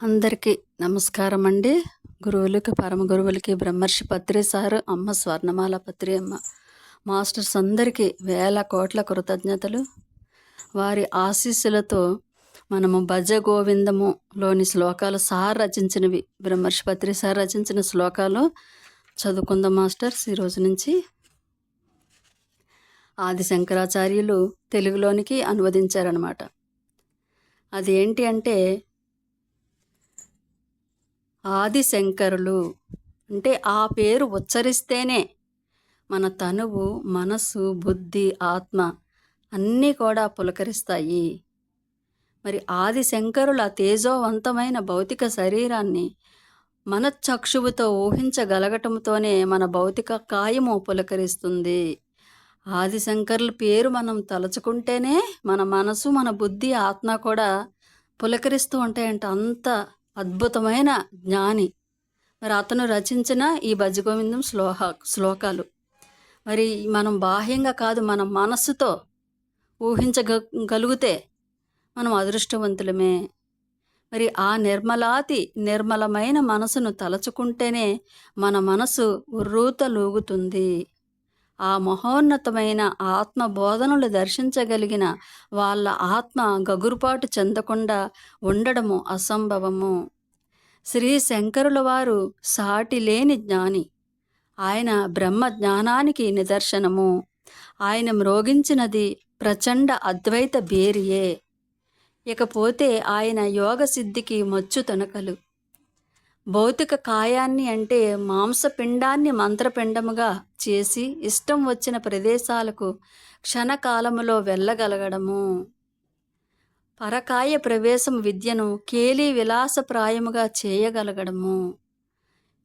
అందరికీ నమస్కారం అండి గురువులకి పరమ గురువులకి బ్రహ్మర్షి పత్రి సారు అమ్మ స్వర్ణమాల పత్రి అమ్మ మాస్టర్స్ అందరికీ వేల కోట్ల కృతజ్ఞతలు. వారి ఆశీస్సులతో మనము భజ గోవిందములోని శ్లోకాలు సార్ రచించినవి బ్రహ్మర్షి పత్రి సార్ రచించిన శ్లోకాలు చదువుకుందాం మాస్టర్స్. ఈ రోజు నుంచి ఆది శంకరాచార్యులు తెలుగులోనికి అనువదించారనమాట అది ఏంటి అంటే ఆది శంకరులు అంటే ఆ పేరు ఉచ్చరిస్తేనే మన తనువు మనస్సు బుద్ధి ఆత్మ అన్నీ కూడా పులకరిస్తాయి. మరి ఆది శంకరుల తేజోవంతమైన భౌతిక శరీరాన్ని మన చక్షువుతో ఊహించగలగటంతోనే మన భౌతిక కాయము పులకరిస్తుంది. ఆదిశంకరుల పేరు మనం తలుచుకుంటేనే మన మనసు మన బుద్ధి ఆత్మ కూడా పులకరిస్తూ ఉంటాయంట. అంత అద్భుతమైన జ్ఞాని. మరి అతను రచించిన ఈ భజగోవిందం శ్లోహ శ్లోకాలు. మరి మనం బాహ్యంగా కాదు మన మనస్సుతో ఊహించగలిగితే మనం అదృష్టవంతులమే. మరి ఆ నిర్మలాతి నిర్మలమైన మనసును తలచుకుంటేనే మన మనసు ఉర్రూత లూగుతుంది ఆ మహోన్నతమైన ఆత్మ బోధనలు దర్శించగలిగిన వాళ్ళ ఆత్మ గగురుపాటు చెందకుండా ఉండడము అసంభవము. శ్రీ శంకరుల వారు సాటి లేని జ్ఞాని. ఆయన బ్రహ్మ జ్ఞానానికి నిదర్శనము. ఆయన మ్రోగించినది ప్రచండ అద్వైత బేరియే. ఇకపోతే ఆయన యోగ సిద్ధికి మచ్చు తొనకలు. భౌతిక కాయాన్ని అంటే మాంసపిండాన్ని మంత్రపిండముగా చేసి ఇష్టం వచ్చిన ప్రదేశాలకు క్షణకాలములో వెళ్ళగలగడము. పరకాయ ప్రవేశం విద్యను కేలి విలాసప్రాయముగా చేయగలగడము.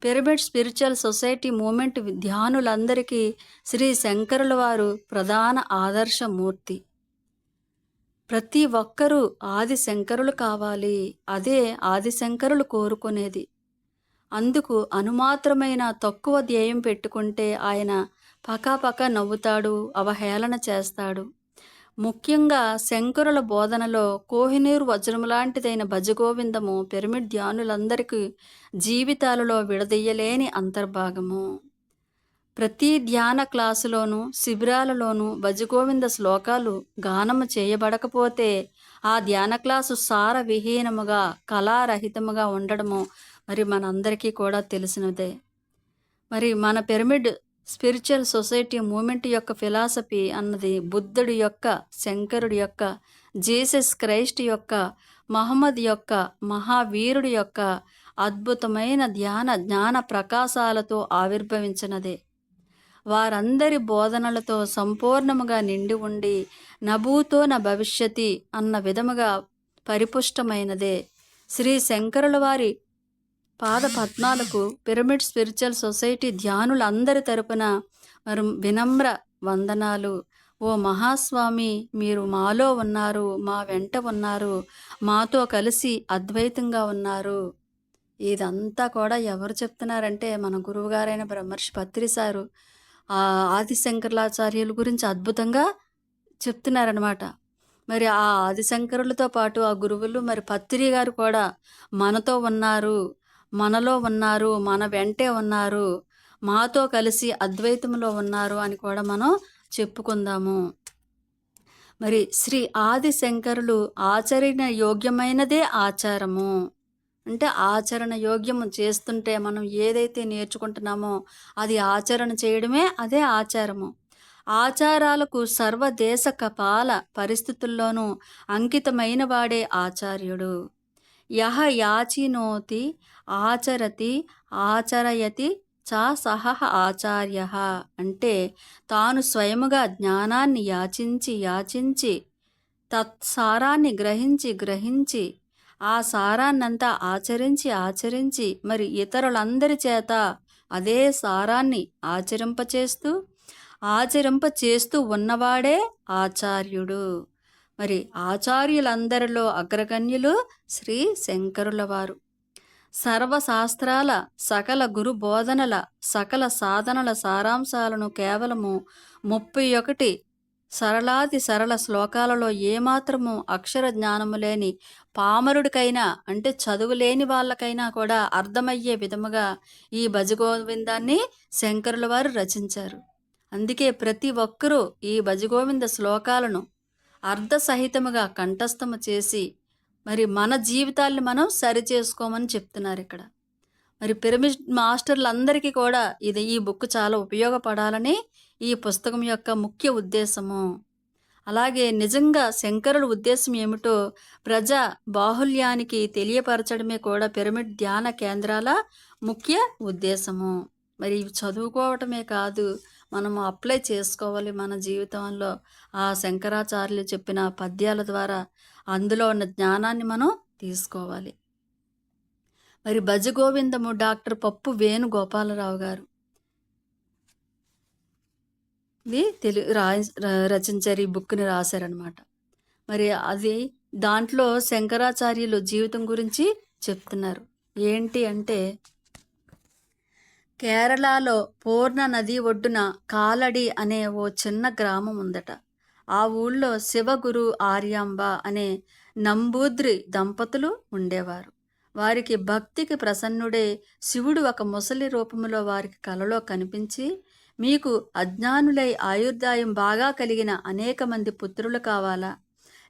పిరమిడ్ స్పిరిచువల్ సొసైటీ మూమెంట్ ధ్యానులందరికీ శ్రీ శంకరుల వారు ప్రధాన ఆదర్శమూర్తి. ప్రతి ఒక్కరూ ఆది శంకరులు కావాలి. అదే ఆది శంకరులు కోరుకునేది. అందుకు అనుమాత్రమైన తక్కువ ధ్యేయం పెట్టుకుంటే ఆయన పకాపక నవ్వుతాడు అవహేళన చేస్తాడు. ముఖ్యంగా శంకరుల బోధనలో కోహినూరు వజ్రం లాంటిదైన భజగోవిందము పిరమిడ్ ధ్యానులందరికీ జీవితాలలో విడదీయలేని అంతర్భాగము. ప్రతి ధ్యాన క్లాసులోనూ శిబిరాలలోనూ భజగోవింద శ్లోకాలు గానము చేయబడకపోతే ఆ ధ్యాన క్లాసు సారవిహీనముగా కళారహితముగా ఉండడము మరి మనందరికీ కూడా తెలిసినదే. మరి మన పిరమిడ్ స్పిరిచువల్ సొసైటీ మూమెంట్ యొక్క ఫిలాసఫీ అన్నది బుద్ధుడి యొక్క శంకరుడి యొక్క జీసస్ క్రైస్ట్ యొక్క మహమ్మద్ యొక్క మహావీరుడి యొక్క అద్భుతమైన ధ్యాన జ్ఞాన ప్రకాశాలతో ఆవిర్భవించినదే. వారందరి బోధనలతో సంపూర్ణముగా నిండి ఉండి నభూతో నా భవిష్యతి అన్న విధముగా పరిపుష్టమైనదే. శ్రీ శంకరుల వారి పాద పద్నాలకు పిరమిడ్ స్పిరిచువల్ సొసైటీ ధ్యానులందరి తరపున మరి వినమ్ర వందనాలు. ఓ మహాస్వామి మీరు మాలో ఉన్నారు మా వెంట ఉన్నారు మాతో కలిసి అద్వైతంగా ఉన్నారు. ఇదంతా కూడా ఎవరు చెప్తున్నారంటే మన గురువుగారైన బ్రహ్మర్షి పత్రి సారు. ఆ ఆదిశంకర్లాచార్యుల గురించి అద్భుతంగా చెప్తున్నారనమాట మరి ఆ ఆదిశంకరులతో పాటు ఆ గురువులు మరి పత్రి గారు కూడా మనతో ఉన్నారు. మనలో ఉన్నారు మన వెంటే ఉన్నారు మాతో కలిసి అద్వైతంలో ఉన్నారు అని కూడా మనం చెప్పుకుందాము. మరి శ్రీ ఆది శంకరులు ఆచరణ యోగ్యమైనదే ఆచారము. అంటే ఆచరణ యోగ్యము చేస్తుంటే మనం ఏదైతే నేర్చుకుంటున్నామో అది ఆచరణ చేయడమే అదే ఆచారము. ఆచారాలకు సర్వదేశ కపాల పరిస్థితుల్లోనూ అంకితమైన వాడే ఆచార్యుడు. యహ యాచినోతి ఆచరతి ఆచరయతి చ సహ ఆచార్య. అంటే తాను స్వయముగా జ్ఞానాన్ని యాచించి యాచించి తత్సారాన్ని గ్రహించి గ్రహించి ఆ సారాన్నంతా ఆచరించి ఆచరించి మరి ఇతరులందరి చేత అదే సారాన్ని ఆచరింపచేస్తూ ఆచరింప చేస్తూ ఉన్నవాడే ఆచార్యుడు. మరి ఆచార్యులందరిలో అగ్రగణ్యులు శ్రీ శంకరుల వారు సర్వశాస్త్రాల సకల గురు బోధనల సకల సాధనల సారాంశాలను కేవలము ముప్పై ఒకటి సరళాది సరళ శ్లోకాలలో ఏమాత్రము అక్షర జ్ఞానము లేని పామరుడికైనా అంటే చదువులేని వాళ్ళకైనా కూడా అర్థమయ్యే విధముగా ఈ భజగోవిందాన్ని శంకరుల వారు రచించారు. అందుకే ప్రతి ఒక్కరూ ఈ భజగోవింద శ్లోకాలను అర్ధసహితముగా కంఠస్థము చేసి మరి మన జీవితాల్ని మనం సరి చేసుకోమని చెప్తున్నారు ఇక్కడ. మరి పిరమిడ్ మాస్టర్లందరికీ కూడా ఇది ఈ బుక్ చాలా ఉపయోగపడాలని ఈ పుస్తకం యొక్క ముఖ్య ఉద్దేశము. అలాగే నిజంగా శంకరుల ఉద్దేశం ఏమిటో ప్రజా బాహుల్యానికి తెలియపరచడమే కూడా పిరమిడ్ ధ్యాన కేంద్రాల ముఖ్య ఉద్దేశము. మరి ఇవి చదువుకోవటమే కాదు మనము అప్లై చేసుకోవాలి మన జీవితంలో. ఆ శంకరాచార్యులు చెప్పిన పద్యాల ద్వారా అందులో ఉన్న జ్ఞానాన్ని మనం తీసుకోవాలి. మరి భజగోవిందము డాక్టర్ పప్పు వేణుగోపాలరావు గారు. ఇది తెలు రా రచించారు ఈ బుక్ని రాశారనమాట మరి అది దాంట్లో శంకరాచార్యులు జీవితం గురించి చెప్తున్నారు. ఏంటి అంటే కేరళలో పూర్ణ నది ఒడ్డున కాలడి అనే ఓ చిన్న గ్రామం ఉందట. ఆ ఊళ్ళో శివగురు ఆర్యాంబ అనే నంబూద్రి దంపతులు ఉండేవారు. వారికి భక్తికి ప్రసన్నుడే శివుడు ఒక ముసలి రూపంలో వారికి కలలో కనిపించి మీకు అజ్ఞానులై ఆయుర్దాయం బాగా కలిగిన అనేక మంది పుత్రులు కావాలా?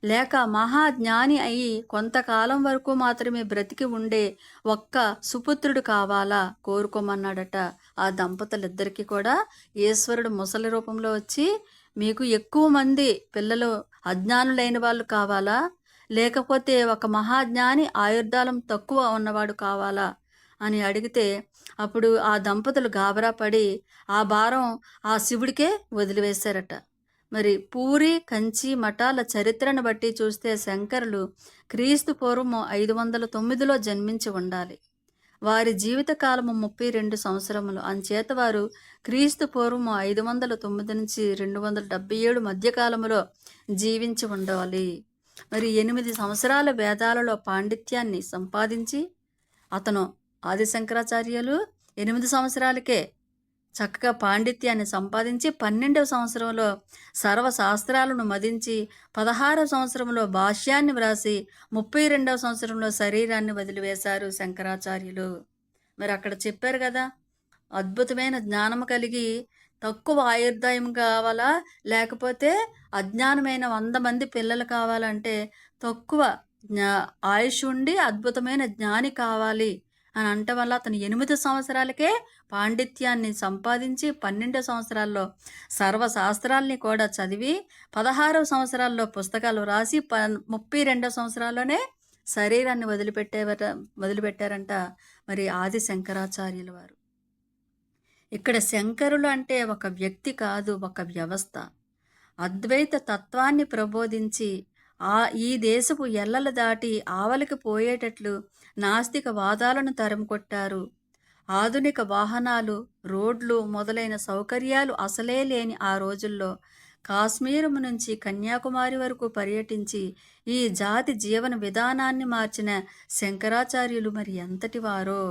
లేక మహాజ్ఞాని అయి కొంతకాలం వరకు మాత్రమే బ్రతికి ఉండే ఒక్క సుపుత్రుడు కావాలా కోరుకోమన్నాడట. ఆ దంపతులిద్దరికీ కూడా ఈశ్వరుడు ముసలి రూపంలో వచ్చి మీకు ఎక్కువ మంది పిల్లలు అజ్ఞానులైన వాళ్ళు కావాలా? లేకపోతే ఒక మహాజ్ఞాని ఆయుర్దాలం తక్కువ ఉన్నవాడు కావాలా? అని అడిగితే అప్పుడు ఆ దంపతులు గాబరా పడి ఆ భారం ఆ శివుడికే వదిలివేశారట. మరి పూరి కంచి మఠాల చరిత్రను బట్టి చూస్తే శంకరులు క్రీస్తు పూర్వము ఐదు వందల తొమ్మిదిలో జన్మించి ఉండాలి. వారి జీవితకాలము ముప్పై రెండు సంవత్సరములు. అంచేత వారు క్రీస్తు పూర్వము ఐదు వందల తొమ్మిది నుంచి రెండు వందల డెబ్బై ఏడు మధ్యకాలములో జీవించి ఉండాలి. మరి ఎనిమిది సంవత్సరాల వేదాలలో పాండిత్యాన్ని సంపాదించి అతను ఆదిశంకరాచార్యులు ఎనిమిది సంవత్సరాలకే చక్కగా పాండిత్యాన్ని సంపాదించి పన్నెండవ సంవత్సరంలో సర్వశాస్త్రాలను మదించి పదహారవ సంవత్సరంలో భాష్యాన్ని వ్రాసి ముప్పై రెండవ సంవత్సరంలో శరీరాన్ని వదిలివేశారు శంకరాచార్యులు. మరి అక్కడ చెప్పారు కదా అద్భుతమైన జ్ఞానం కలిగి తక్కువ ఆయుర్దాయం కావాలా లేకపోతే అజ్ఞానమైన వంద మంది పిల్లలు కావాలంటే తక్కువ జ్ఞా ఆయుష్ ఉండి అద్భుతమైన జ్ఞాని కావాలి. అని అంట వల్ల అతను ఎనిమిది సంవత్సరాలకే పాండిత్యాన్ని సంపాదించి పన్నెండు సంవత్సరాల్లో సర్వశాస్త్రాల్ని కూడా చదివి పదహారవ సంవత్సరాల్లో పుస్తకాలు రాసి ప ముప్పై రెండవ సంవత్సరాల్లోనే శరీరాన్ని వదిలిపెట్టేవట వదిలిపెట్టారంట మరి ఆది శంకరాచార్యుల వారు. ఇక్కడ శంకరులు అంటే ఒక వ్యక్తి కాదు ఒక వ్యవస్థ. అద్వైత తత్వాన్ని ప్రబోధించి ఆ ఈ దేశపు ఎల్లలు దాటి ఆవలికి పోయేటట్లు నాస్తిక వాదాలను తరిమికొట్టారు. ఆధునిక వాహనాలు రోడ్లు మొదలైన సౌకర్యాలు అసలే లేని ఆ రోజుల్లో కాశ్మీరం నుంచి కన్యాకుమారి వరకు పర్యటించి ఈ జాతి జీవన విధానాన్ని మార్చిన శంకరాచార్యులు మరి ఎంతటి వారో?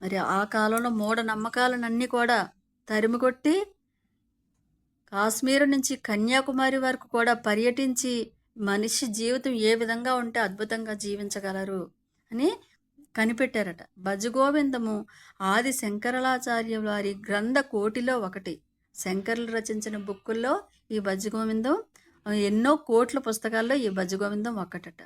మరి ఆ కాలంలో మూఢనమ్మకాలనన్నీ కూడా తరిమికొట్టి కాశ్మీర్ నుంచి కన్యాకుమారి వరకు కూడా పర్యటించి మనిషి జీవితం ఏ విధంగా ఉంటే అద్భుతంగా జీవించగలరు అని కనిపెట్టారట. భజగోవిందము ఆది శంకరాచార్య వారి గ్రంథ కోటిలో ఒకటి. శంకరులు రచించిన బుక్కుల్లో ఈ భజగోవిందం ఎన్నో కోట్ల పుస్తకాల్లో ఈ భజగోవిందం ఒకటట.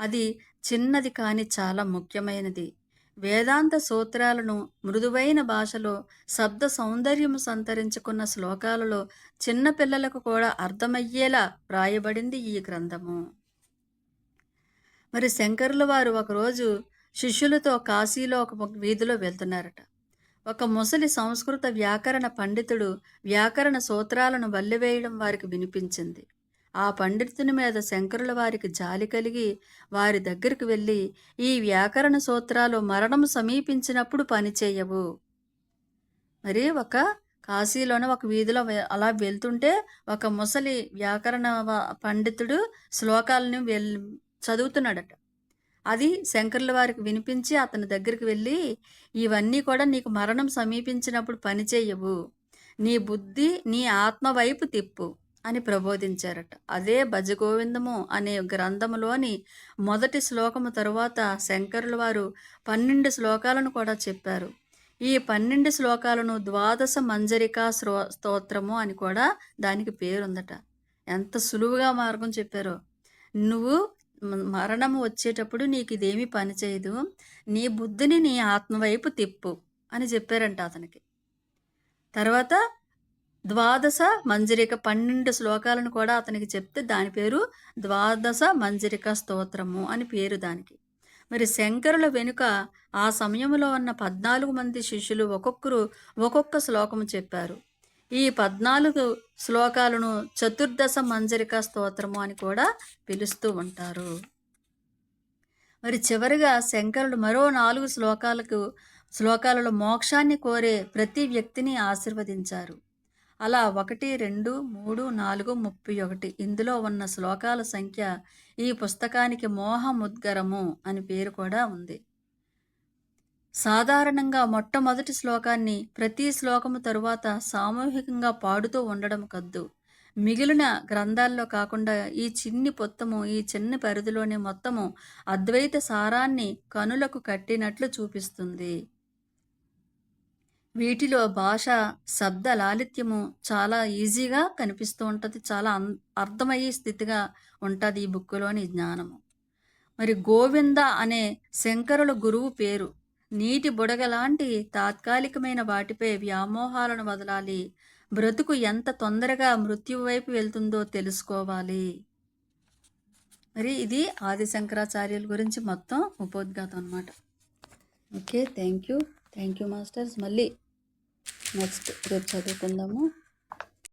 అది చిన్నది కానీ చాలా ముఖ్యమైనది. వేదాంత సూత్రాలను మృదువైన భాషలో శబ్ద సౌందర్యము సంతరించుకున్న శ్లోకాలలో చిన్నపిల్లలకు కూడా అర్థమయ్యేలా వ్రాయబడింది ఈ గ్రంథము. మరి శంకరుల వారు ఒకరోజు శిష్యులతో కాశీలో ఒక వీధిలో వెళ్తున్నారట. ఒక ముసలి సంస్కృత వ్యాకరణ పండితుడు వ్యాకరణ సూత్రాలను వల్లివేయడం వారికి వినిపించింది. ఆ పండితుని మీద శంకరుల వారికి జాలి కలిగి వారి దగ్గరికి వెళ్ళి ఈ వ్యాకరణ సూత్రాలు మరణం సమీపించినప్పుడు పనిచేయవు మరి ఒక కాశీలోనే ఒక వీధిలో అలా వెళ్తుంటే ఒక ముసలి వ్యాకరణ పండితుడు శ్లోకాలను వెల్ చదువుతున్నాడట. అది శంకర్ల వారికి వినిపించి అతని దగ్గరికి వెళ్ళి ఇవన్నీ కూడా నీకు మరణం సమీపించినప్పుడు పనిచేయవు నీ బుద్ధి నీ ఆత్మ వైపు తిప్పు. అని ప్రబోధించారట. అదే భజగోవిందము అనే గ్రంథములోని మొదటి శ్లోకము తరువాత శంకరుల వారు పన్నెండు శ్లోకాలను కూడా చెప్పారు. ఈ పన్నెండు శ్లోకాలను ద్వాదశ మంజరికా శ్రో స్తోత్రము అని కూడా దానికి పేరుందట. ఎంత సులువుగా మార్గం చెప్పారో. నువ్వు మరణము వచ్చేటప్పుడు నీకు ఇదేమీ పని చేయదు. నీ బుద్ధిని నీ ఆత్మవైపు తిప్పు అని చెప్పారంట అతనికి. తర్వాత ద్వాదశ మంజరిక పన్నెండు శ్లోకాలను కూడా అతనికి చెప్తే దాని పేరు ద్వాదశ మంజరిక స్తోత్రము అని పేరు దానికి. మరి శంకరుల వెనుక ఆ సమయంలో ఉన్న పద్నాలుగు మంది శిష్యులు ఒక్కొక్కరు ఒక్కొక్క శ్లోకము చెప్పారు. ఈ పద్నాలుగు శ్లోకాలను చతుర్దశ మంజరిక స్తోత్రము అని కూడా పిలుస్తూ ఉంటారు. మరి చివరిగా శంకరులు మరో నాలుగు శ్లోకాలకు శ్లోకాలలో మోక్షాన్ని కోరే ప్రతి వ్యక్తిని ఆశీర్వదించారు. అలా ఒకటి రెండు మూడు నాలుగు ముప్పై ఒకటి. ఇందులో ఉన్న శ్లోకాల సంఖ్య ఈ పుస్తకానికి మోహముద్గరము అని పేరు కూడా ఉంది. సాధారణంగా మొట్టమొదటి శ్లోకాన్ని ప్రతి శ్లోకము తరువాత సామూహికంగా పాడుతూ ఉండడం కద్దు. మిగిలిన గ్రంథాల్లో కాకుండా ఈ చిన్ని పొత్తము ఈ చిన్న పరిధిలోని మొత్తము అద్వైత సారాన్ని కనులకు కట్టినట్లు చూపిస్తుంది. వీటిలో భాష శబ్ద లాలిత్యము చాలా ఈజీగా కనిపిస్తూ ఉంటుంది. చాలా అన్- అర్థమయ్యే స్థితిగా ఉంటుంది ఈ బుక్కులోని జ్ఞానము. మరి గోవింద అనే శంకరుల గురువు పేరు నీటి బుడగ లాంటి తాత్కాలికమైన వాటిపై వ్యామోహాలను వదలాలి. బ్రతుకు ఎంత తొందరగా మృత్యువు వైపు వెళ్తుందో తెలుసుకోవాలి. మరి ఇది ఆది శంకరాచార్యుల గురించి మొత్తం ఉపోద్ఘాతం అనమాట okay thank you thank you masters మళ్ళీ నెక్స్ట్ రేపు చదువుకుందాము.